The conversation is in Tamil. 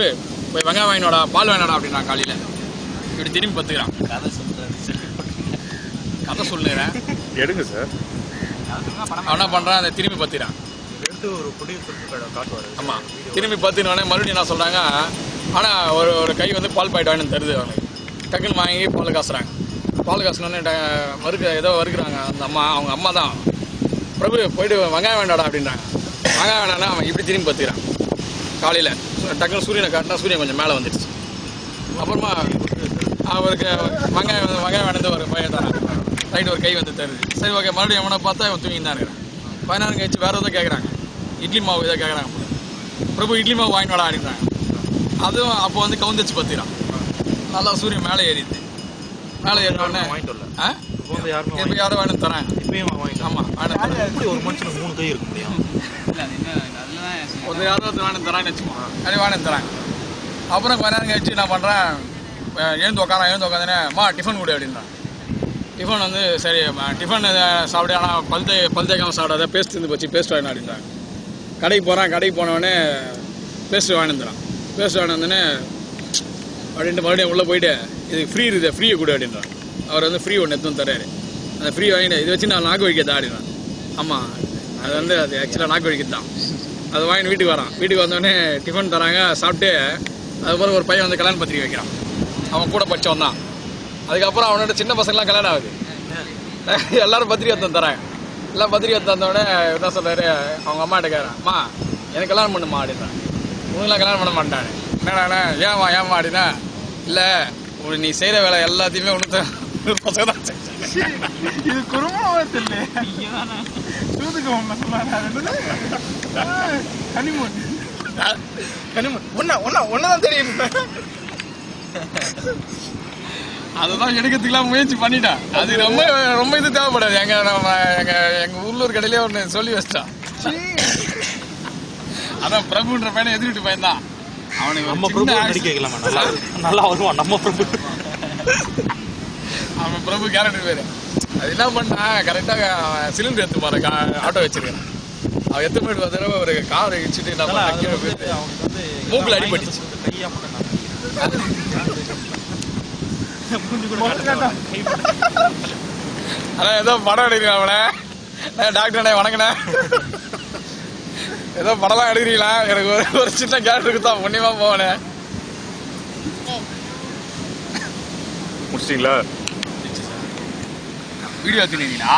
போய் வெங்காயம் வாங்கினோடா பால் வேணாடா அப்படின்றான் காலையில். இப்படி திரும்பி பத்துக்கிறான். கதை சொல்றாரு. கதை சொல்லுறேன். எடுங்க சார். அவன் என்ன பண்ணுறான் அதை திரும்பி பத்துக்கிறான். எடுத்து ஒரு புடி சொல்லிட்டு காட்டுவாரு. ஆமாம் திரும்பி பத்துனோடனே மறுபடியும் என்ன சொல்கிறாங்க ஆனால் ஒரு ஒரு கை வந்து பால் பாயிட்டு வாங்கி தருது அவனுக்கு. டக்குன்னு வாங்கி பால் காசுறாங்க. பால் காசுனோடனே வறுக்க ஏதோ வறுக்கிறாங்க. அந்த அம்மா அவங்க அம்மா தான் பிரபு போயிட்டு வெங்காயம் வேண்டாடா அப்படின்றாங்க. வெங்காயம் வேண்டாம்னா அவன் இப்படி திரும்பி பத்துக்கிறான். காலையில். டக்குனு சூரியனை காட்டினா சூரியன் கொஞ்சம் மேலே வந்துடுச்சு. அப்புறமா அவருக்கு வெங்காயம் வந்து- வெங்காயம் வேணது ஒரு பையன் தரான் ரைட்டு ஒரு கை வந்து தருது சரி ஓகே மறுபடியும் எவனை பார்த்தா இவன் தூங்கி தான் இருக்கிறான் பதினாறு கழிச்சு வேறு எதுவும் கேட்குறாங்க இட்லி மாவு இதை கேட்குறாங்க பிரபு இட்லி மாவு வாங்கிட்டு வாடா அடிக்கிறாங்க அதுவும் அப்போ வந்து கவுந்தச்சு பத்திரான். நல்லா சூரியன் மேலே ஏறிடுது மேலே ஏறினோடனே வாங்கிட்டு வரல. ஆ? இப்போ யாரும் வேணும் தரேன். இப்பயும் ஆமாம் வேணும் எப்படி ஒரு மனுஷனுக்கு மூணு கை இருக்க முடியும்? இல்ல அது என்ன அதுதான் ஒரு யாராவது வேணும் தரான்னு வச்சுக்கோ அது வேணும் தரேன். அப்புறம் கொஞ்ச நேரம் கழிச்சு நான் பண்ணுறேன் எழுந்து உட்காரன் எழுந்து உட்காந்துனே மா டிஃபன் கொடு அப்படின்றான். டிஃபன் வந்து சரி டிஃபன் சாப்பிடு ஆனால் பல் தே பல் தேக்காம சாப்பிடாத பேஸ்ட் இருந்து போச்சு பேஸ்ட் வாங்கினா அப்படின்றாங்க கடைக்கு போகிறான் கடைக்கு போனவொடனே பேஸ்ட் வாங்கி வந்துடுறான். பேஸ்ட் வாங்கி வந்தோடனே அப்படின்ட்டு மறுபடியும் உள்ளே போயிட்டு இது ஃப்ரீ இருக்குது ஃப்ரீயை கொடு அப்படின்றான் அவர் வந்து ஃப்ரீ ஒன்று எடுத்து தராரு அந்த ஃப்ரீ வாங்கிட்டு இதை வச்சு நான் நாக்கு வைக்கிறதா அப்படின்றான் ஆமாம் அது வந்து அது ஆக்சுவலாக நாக்கு வைக்கிறது தான் அது வாங்கிட்டு வீட்டுக்கு வரான். வீட்டுக்கு வந்தோடனே டிஃபன் தராங்க சாப்பிட்டு அதுக்கப்புறம் ஒரு பையன் வந்து கல்யாண பத்திரிக்கை வைக்கிறான். அவன் கூட படிச்சவன் தான். அதுக்கப்புறம் அவனோட சின்ன பசங்களாம் கல்யாணம் ஆகுது. எல்லாரும் பத்திரிக்கை எடுத்து தராங்க எல்லாம் பத்திரிக்கை எடுத்து வந்தோடனே என்ன சொல்கிறாரு அவங்க அம்மா கேட்குறான் எனக்கு கல்யாணம் பண்ணுமா அப்படின்றான். உனக்குலாம் கல்யாணம் பண்ண மாட்டான். என்னடா ஏமா ஏமா அப்படின்னா இல்லை உனக்கு நீ செய்கிற வேலை எல்லாத்தையுமே உனக்கு பசங்க தான். இது குறும்பத்தில் சூதுக்கு ஒண்ணு சொன்னாங்க ஹனிமூன் ஹனிமூன் ஒன்னா ஒன்னா ஒன்னதான் தெரியும். அதுதான் எடுக்கிறதுக்குலாம் முயற்சி பண்ணிட்டான் அது ரொம்ப ரொம்ப இது தேவைப்படாது. எங்க நம்ம எங்க எங்க உள்ளூர் கடையிலே ஒன்று சொல்லி வச்சிட்டான் அதான் பிரபுன்ற பையனை எதிர்ட்டு பையன் தான் அவனுக்கு நம்ம பிரபு நடிக்க வைக்கலாமா? நல்லா நல்லா வருவான் நம்ம பிரபு. அவன் பிரபு கேரக்டர் பேரு அது என்ன பண்ணா கரெக்டாக சிலிண்டர் எடுத்து போற ஆட்டோ வச்சிருக்கேன். அவன் எத்தனை போயிட்டு தடவை ஒரு கார் இடிச்சுட்டு என்ன பண்ணா வந்து மூக்குல அடிபட்டுச்சு. அதான் ஏதோ படம் எடுக்கிறேன் அவனை? டாக்டர் வணங்கினேன் ஏதோ படம்லாம் எடுக்கிறீங்களா? எனக்கு ஒரு ஒரு சின்ன கேரக்டருக்கு தான் புண்ணியமா போவனே. முடிச்சிட்டீங்களா? வீடியோ எடுத்துனீங்களா